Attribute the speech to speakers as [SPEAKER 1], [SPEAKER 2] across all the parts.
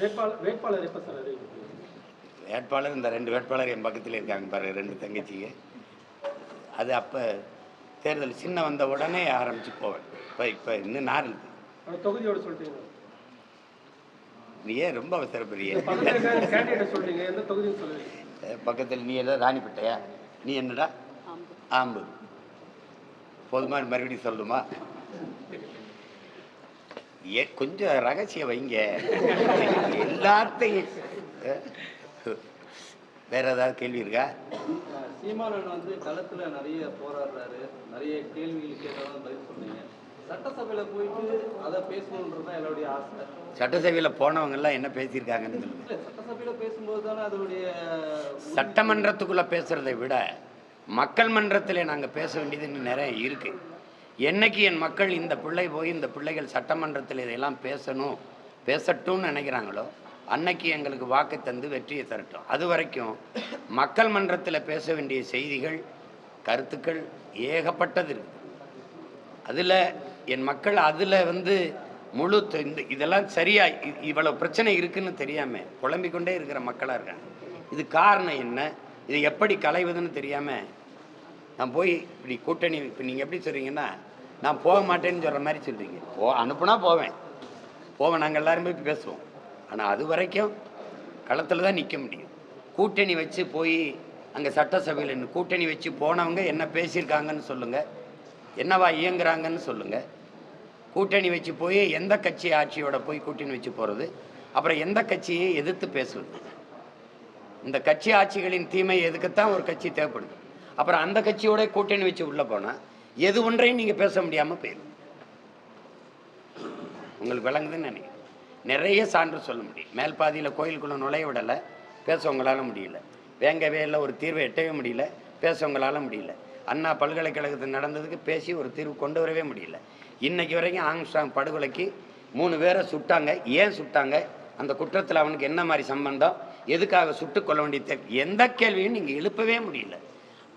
[SPEAKER 1] வேட்பாளர் வேட்பாளர் எப்போ சார்
[SPEAKER 2] வேட்பாளர் இந்த ரெண்டு வேட்பாளர் என் பக்கத்தில் இருக்காங்க பாரு ரெண்டு தங்கச்சிங்க. அது அப்போ தேர்தல் சின்ன வந்த உடனே ஆரம்பித்து போவேன். இப்போ இப்போ இன்னும் நார் இருக்கு.
[SPEAKER 1] அந்த தொகுதியோட சொல்லிட்டீங்க
[SPEAKER 2] நீ ஏன் ரொம்ப அவசரப்படுறிய?
[SPEAKER 1] பக்கத்தில்
[SPEAKER 2] நீ ஏதோ ராணிப்பட்டையா? நீ என்னடா? ஆம்பு. போதுமா மறுபடியும் சொல்லுமா? ஏ கொஞ்சம் ரகசியம் வைங்க. எல்லாத்தையும் வேற ஏதாவது கேள்வி இருக்கா?
[SPEAKER 3] சீமானன் வந்து களத்துல நிறைய போராடுறாரு. நிறைய கேள்விகள் கேட்டாலும் பதில் சொன்னீங்க. சட்டசபையில போயிட்டு அதை பேசணுன்றது தான் என்னுடைய ஆசை.
[SPEAKER 2] சட்டசபையில் போனவங்க எல்லாம் என்ன பேசியிருக்காங்கன்னு
[SPEAKER 3] சட்டசபையில பேசும்போது தானே அதனுடைய
[SPEAKER 2] சட்டமன்றத்துக்குள்ளே பேசுகிறதை விட மக்கள் மன்றத்தில் நாங்கள் பேச வேண்டியது இன்னும் நிறைய இருக்குது என்னைக்கு என் மக்கள் இந்த பிள்ளை போய் இந்த பிள்ளைகள் சட்டமன்றத்தில் இதெல்லாம் பேசணும் பேசட்டும்னு நினைக்கிறாங்களோ அன்னைக்கு எங்களுக்கு வாக்கு தந்து வெற்றியை தரட்டும். அது வரைக்கும் மக்கள் மன்றத்தில் பேச வேண்டிய செய்திகள் கருத்துக்கள் ஏகப்பட்டது இருக்குது அதில் என் மக்கள் அதில் வந்து முழு இந்த இதெல்லாம் சரியா இவ்வளோ பிரச்சனை இருக்குன்னு தெரியாமல் புலம்பிக்கொண்டே இருக்கிற மக்களாக இருக்காங்க. இது காரணம் என்ன? இது எப்படி களைவதுன்னு தெரியாமல் நான் போய் இப்படி கூட்டணி இப்போ நீங்கள் எப்படி சொல்கிறீங்கன்னா நான் போக மாட்டேன்னு சொல்கிற மாதிரி சொல்கிறீங்க போ அனுப்புனா போவேன். போவேன் நாங்கள் எல்லாரும் போய் பேசுவோம். ஆனால் அது வரைக்கும் களத்தில் தான் நிற்க முடியும். கூட்டணி வச்சு போய் அங்கே சட்டசபையில் கூட்டணி வச்சு போனவங்க என்ன பேசியிருக்காங்கன்னு சொல்லுங்கள் என்னவா இயங்குறாங்கன்னு சொல்லுங்கள் கூட்டணி வச்சு போய் எந்த கட்சி ஆட்சியோட போய் கூட்டணி வச்சு போகிறது அப்புறம் எந்த கட்சியை எதிர்த்து பேசுவது இந்த கட்சி ஆட்சிகளின் தீமை எதுக்குத்தான் ஒரு கட்சி தேவைப்படுது? அப்புறம் அந்த கட்சியோட கூட்டணி வச்சு உள்ளே போனால் எது ஒன்றையும் நீங்கள் பேச முடியாமல் போயிடும் உங்களுக்கு விளங்குதுன்னு நினைக்கிறேன். நிறைய சான்று சொல்ல முடியும். மேல் பாதியில் கோயிலுக்குள்ளே நுழைய விடலை பேசவங்களால முடியல. வேங்கவே இல்லை ஒரு தீர்வை எட்டவே முடியல பேசவங்களால முடியல. அண்ணா பல்கலைக்கழகத்தில் நடந்ததுக்கு பேசி ஒரு தீர்வு கொண்டு வரவே முடியல. இன்னைக்கு வரைக்கும் ஆங்ஸ்டாங் படுகொலைக்கு மூணு பேரை சுட்டாங்க. ஏன் சுட்டாங்க? அந்த குற்றத்தில் அவனுக்கு என்ன மாதிரி சம்பந்தம்? எதுக்காக சுட்டு கொள்ள வேண்டிய தேவை எந்த கேள்வியும் நீங்கள் எழுப்பவே முடியல.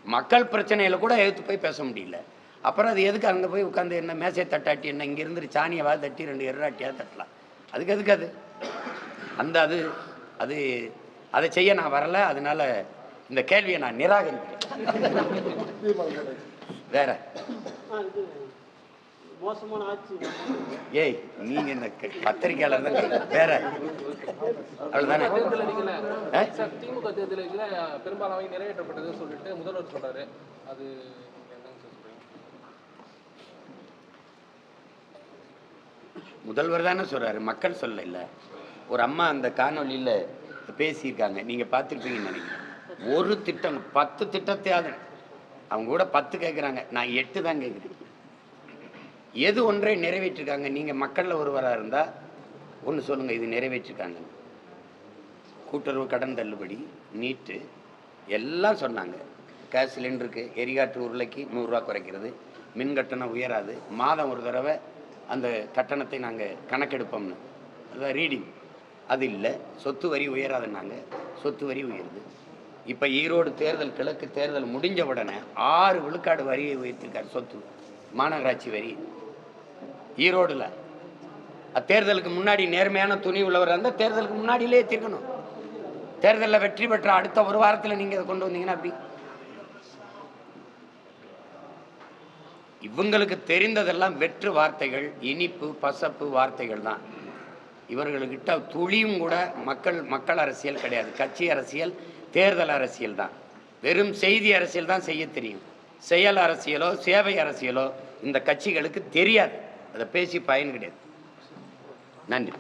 [SPEAKER 2] மக்கள் பிரச்சனையில் கூட எடுத்து போய் பேச முடியல. அப்புறம் அது எதுக்கு அங்கே போய் உட்காந்து என்ன மேசையை தட்டாட்டி என்ன இங்கே இருந்து சாணியவா தட்டி ரெண்டு எர்ராட்டியாக தட்டலாம்? அதுக்கு எதுக்கு அது? அந்த அது அது அதை செய்ய நான் வரல அதனால இந்த கேள்வியை நான் நிராகரிக்கிறேன். வேற? ஏய் நீங்க இந்த பத்திரிக்கையாளர் தான். வேற? அவ்வளவுதானே?
[SPEAKER 4] திமுக தேர்தல் அடிக்கல பெரும்பாலானவை நிறைவேற்றப்பட்டதுன்னு சொல்லிட்டு முதல்வர் சொல்றாரு. அது நீங்க என்னங்க சார் சொல்றீங்க
[SPEAKER 2] முதல்வர் தானே சொல்றாரு மக்கள் சொல்ல இல்லை ஒரு அம்மா அந்த காணொலியில் பேசியிருக்காங்க. நீங்க பார்த்துருப்பீங்கன்னு நினைக்கிறேன். ஒரு திட்டம் பத்து திட்டத்தையாவது. அவங்க கூட பத்து கேட்குறாங்க நான் எட்டு தான் கேட்குறேன் எது ஒன்றை நிறைவேற்றிருக்காங்க? நீங்க மக்கள்ல ஒருவரா இருந்தா ஒன்று சொல்லுங்க இது நிறைவேற்றிருக்காங்க. கூட்டுறவு கடன் தள்ளுபடி நீட்டு எல்லாம் சொன்னாங்க. கேஸ் சிலிண்டருக்கு எரிகாற்று உருளைக்கு நூறுரூவா குறைக்கிறது. மின் கட்டணம் உயராது. மாதம் ஒரு தடவை அந்த கட்டணத்தை நாங்கள் கணக்கெடுப்போம்னு. அதான் ரீடிங் அது இல்லை. சொத்து வரி உயராதுன்னாங்க சொத்து வரி உயருது. இப்போ ஈரோடு தேர்தல் கிழக்கு தேர்தல் முடிஞ்ச உடனே ஆறு விழுக்காடு வரியை உயர்த்திருக்கார் சொத்து. மாநகராட்சி வரி. ஈரோடில். தேர்தலுக்கு முன்னாடி நேர்மையான துணி உள்ளவர் இருந்தால் தேர்தலுக்கு முன்னாடியிலே ஏற்றிருக்கணும் தேர்தலில் வெற்றி பெற்ற அடுத்த ஒரு வாரத்தில் நீங்கள் இதை கொண்டு வந்தீங்கன்னா அப்படி. இவங்களுக்கு தெரிந்ததெல்லாம் வெற்று வார்த்தைகள் இனிப்பு பசப்பு வார்த்தைகள் தான். இவர்களுக்கிட்ட துளியும் கூட மக்கள் மக்கள் அரசியல் கிடையாது. கட்சி அரசியல் தேர்தல் அரசியல் தான். வெறும் செய்தி அரசியல் தான் செய்ய தெரியும். செயல் அரசியலோ சேவை அரசியலோ இந்த கட்சிகளுக்கு தெரியாது. அதை பேசி பயன் கிடையாது. நன்றி.